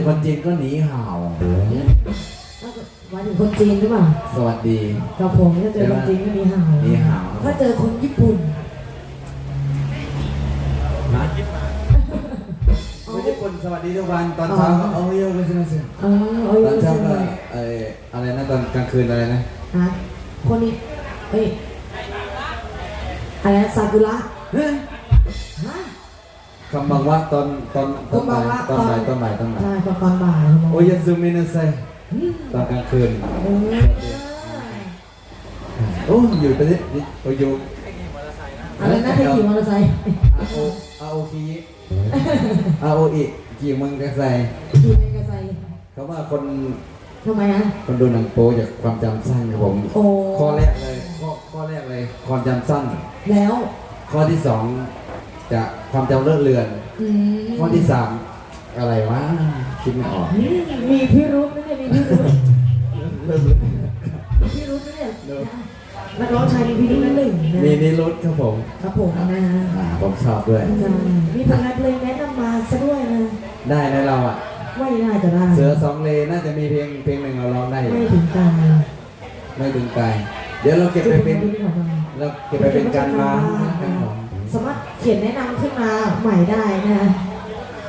อคนจีนก็หนีห่าวหมายถึงคนจีนหรือเปล่าสวัสดี กับผมถ้าเจอคนจีนก็มีห่าวมีห่าว ถ้าเจอคนญี่ปุ่นนะไม่ใช่คนสวัสดีทุกวันตอนเช้าก็เอาเยอะไปสิมาสิเออเอ้ยตอนเช้าก็ใช่ไออะไรนะตอนกลางคืนอะไรนะฮะคนนี้เฮ้ยอะไรนะซากุระเฮ้ยฮะ คำบังว่าตอนตอนตอนบ่ายตอนบ่ายตอนบ่ายตอนบ่ายใช่ตอนตอนบ่ายโอ้ยยาซูมินะไซตอนกลางคืนโอ้อยู่ประเทศโอ้อยู่อะไรนะที่ขี่มอเตอร์ไซค์อาโออาโอคีอาโออีกี่มืองกันไซขี่มอเตอร์ไซค์เขาว่าคนทำไมฮะคนดูหนังโป๊จากความจำสั้นครับผมข้อแรกเลยข้อข้อแรกเลยความจำสั้น แล้ว ข้อที่สอง จะความจำเลื่อนเลือนอืมข้อที่สามอะไรวะคิดไม่ออกนี่มีพิรุธนะเนี่ยมีพิรุธเริ่มเลือนมีพิรุธนะเนี่ยนักร้องชายมีพิรุธนั่นหนึ่งนะมีนิรุธครับผมครับผมนะฮะอ่าผมชอบด้วยใช่มีผลงานเพลงแนะนำมาซะด้วยนะได้นะเราอะ ไม่น่าจะได้เสือสองเลน่าจะมีเพลงเพลงหนึ่งเราร้องได้อยู่ไม่ถึงกันไม่ถึงไกลเดี๋ยวเราเก็บไปเป็น เราเก็บไปเป็นการมาครับผม สามารถเขียนแนะนำขึ้นมาใหม่ได้นะ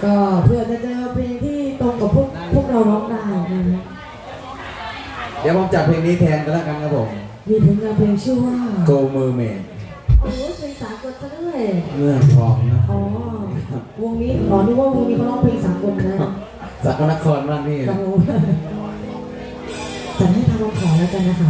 ก็เพื่อจะเจอเพลงที่ตรงกับพวกพวกเราร้องได้นะเดี๋ยวผมจัดเพลงนี้แทนกันแล้วกันครับผมมีผลงานเพลงชื่อว่า Go Mermaid โอ้โหเพลงสากลซะด้วยเมื่อทองนะอ๋อวงนี้อ๋อนึกว่าวงนี้เขาร้องเพลงสากลนะสักลนครบ้านนี่ครับผมจัดให้ทางลงขอแล้วกันนะคะ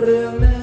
เรื่องนั้น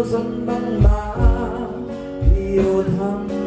thousand bang ba liều thăm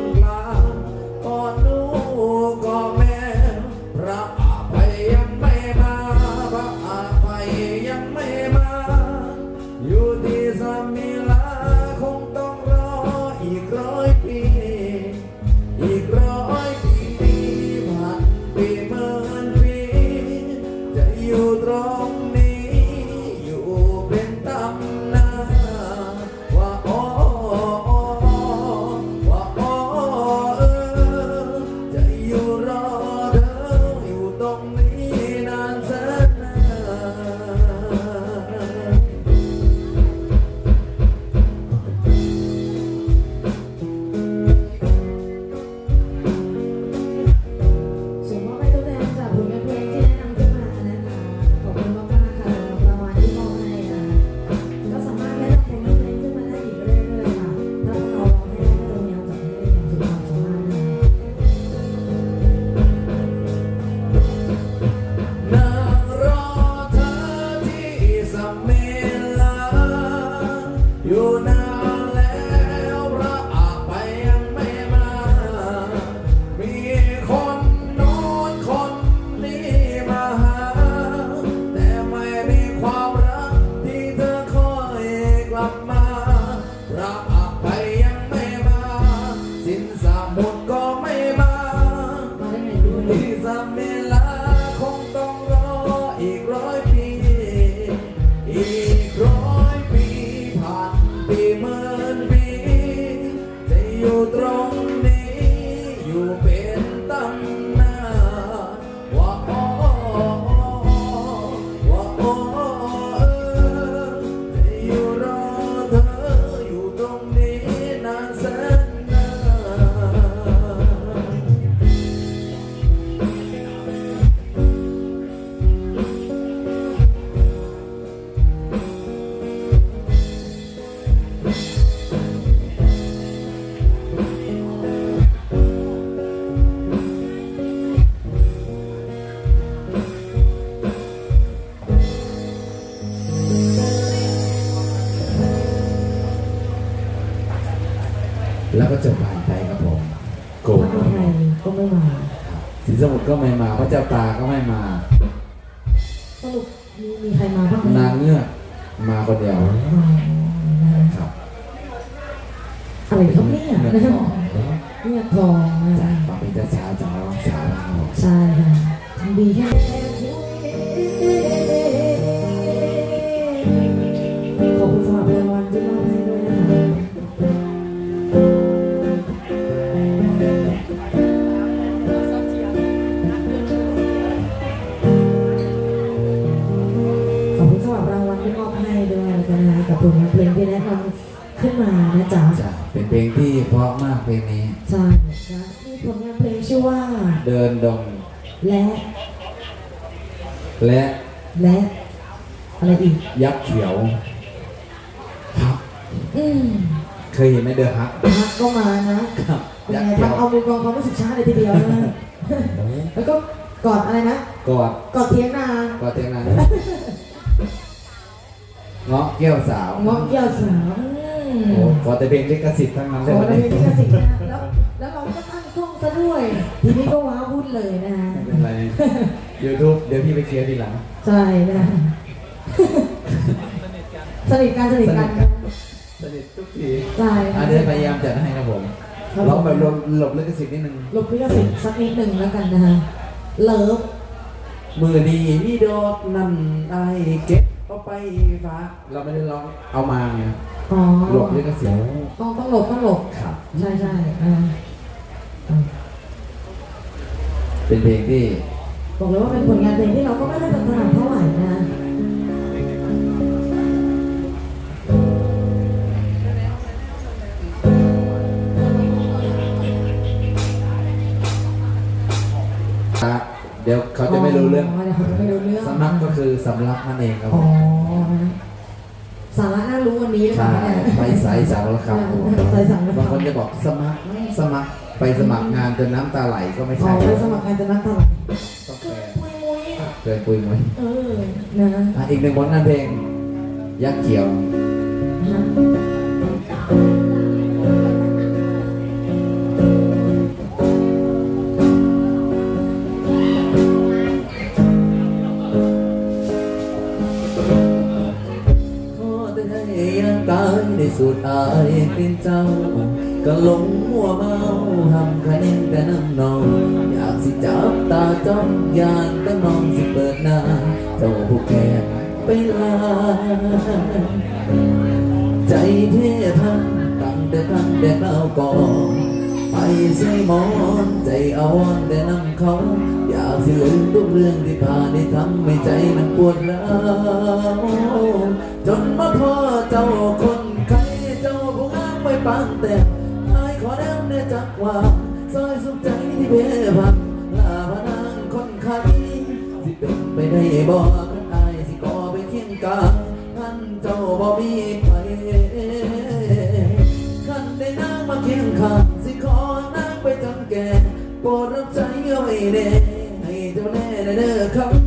สินสมุทรก็ไม่มา พระเจ้าตาก็ไม่มา สรุปมีมีใครมาบ้างไหมนางเงือกมาคนเดียวอ๋อนะครับอะไรครับเนี่ยเงือกทองเนี่ยทองนะจ้ะฟังเพลงช้าๆจากนักร้องสาวเรา ใช่ค่ะทำดีแค่ข มานะจ๊ะจ้ะเป็นเพลงที่เพราะมากเพลงนี้ใช่นะมีผลงานเพลงชื่อว่า เดินดงและ และและอะไรอีก ยักษ์เขียวฮักอืมเคยเห็นไหมเดอะฮักพักก็มานะครับเป็นยักไงษ์เขียวทำเอามุมมองความรู้สึกช้าเลยทีเดียวนะแล้วก็กอดอะไรนะกอดกอดเทียงนากอดเทียงนั้นเงาะแก้วสาวงอกเกี่ยวสาวอืม โอ้ขอแต่เพลงลิขสิทธิ์ทั้งนั้นขเลยอวันได้นี้เป็นลิขสิทธิ์นะแล้วแล้วเราก็ตั้งกล้องซะด้วย ทีนี้ก็ว้าวุ่นเลยนะฮะไม่เป็นไร YouTube เดี๋ยวพี่ไปเคลียร์ทีหลัง ใช่นะสนิทกันสนิทกันนะสนิททุกทีใช่อันนี้พยายามจัดให้ครับผมครับผมร้องแบบหลบหลบลิขสิทธิ์นิดนึง ลบลิขสิทธิ์สักนิดหนึ่งแล้วกันนะฮะเลิฟมือดีมีดอกนั่นไอเก็บเอาไปฟ้ากเราไม่ได้ร้องเอามาไง อ๋อหลบลิขสิทธิ์ต้องต้องหลบต้องหลบครับใช่ใช่อ่าอ่าเป็นเพลงที่บอกเลยว่าเป็นผลงานเพลงที่เราก็ไม่ได้ถนัดเท่าไหร่นะเดี๋ยวเขาจะไม่รู้เรื่องเดี๋ยวเขาจะไม่รู้เรื่องสำนักก็คือสำลักนั่นเองครับผอ๋อมสาระน่า รู้วันนี้หรือเปใช่ล่าเนี่ยไปสายสาวแล้วครับผมใส่สั่งแล้วบางคนจะบอกสมัครสมัครไปสมัครงานจนน้ำตาไหลก็ไม่อ๋อใช่ไปสมัครงานจะนักเท่าไหร่ต้องแปลมุยมุยเกินปุยมั้ยเออนะอะอีกหนึ่งผลงานเพลง ยักษ์เขียว ฮะ โอ้แต่ให้ยังตายในสุดอายเป็นเจ้า ก็หลงมัวเมาทำคะแนนแต่น้ำนอง อยากสิจับตาจ้องยานตั้องสิเปิดหน้าเจ้าผู้แก่ไปลา ใจเทพันตั้งแต่ครั้งแต่เราก่อนไปใส่หมอนใจอ่อนแต่น้ำเขา อยากสิลืมทุกเรื่องที่ผ่านที่ทำให้ใจมันปวดร้าวจนมาพอเจ้าคนใครเจ้าผู้งามไม่ปานแต่ไอายขอแนมเนจักว่าซอยสุขใจที่เพพันลาพนางคนไข้สิเป็นไปได้บอกอายสิก่อไปเคียงกาท่านเจ้าบ่มีไปขันได้นางมาเคียงข้างสิขอนางไปจนแก่โปรดรั เด้อครับ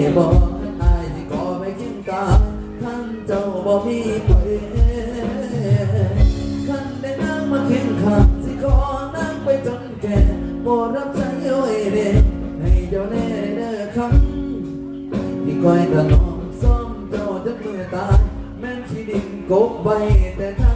ไปได้บ่อายสิขอไปกินกาท่านเจ้าบ่มีไปคันได้นางมาเคียงข้างสิขอนางไปจนแก่โปรดรับใจเอาไว้เด้ให้เจ้าแน่เด้อคำที่คอยถนอมซ่อมเจ้าจนมือตายแม่นขี้ดินกบไว้แต่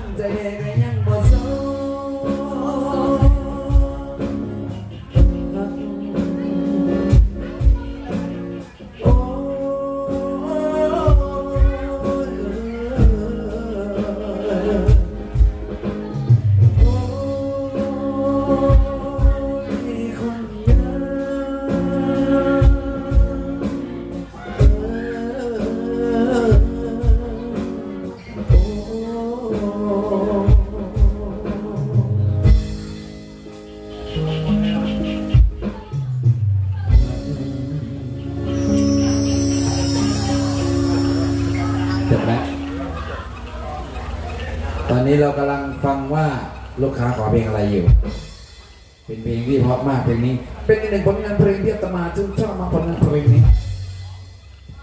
เรากำลังฟังว่าลูกค้าขอเพลงอะไรอยู่ เป็นเพลงที่เพราะมากเพลงนี้ เป็นอีกหนึ่งผลงานเพลงที่อาตมาชื่นชอบมากผลงานเพลงนี้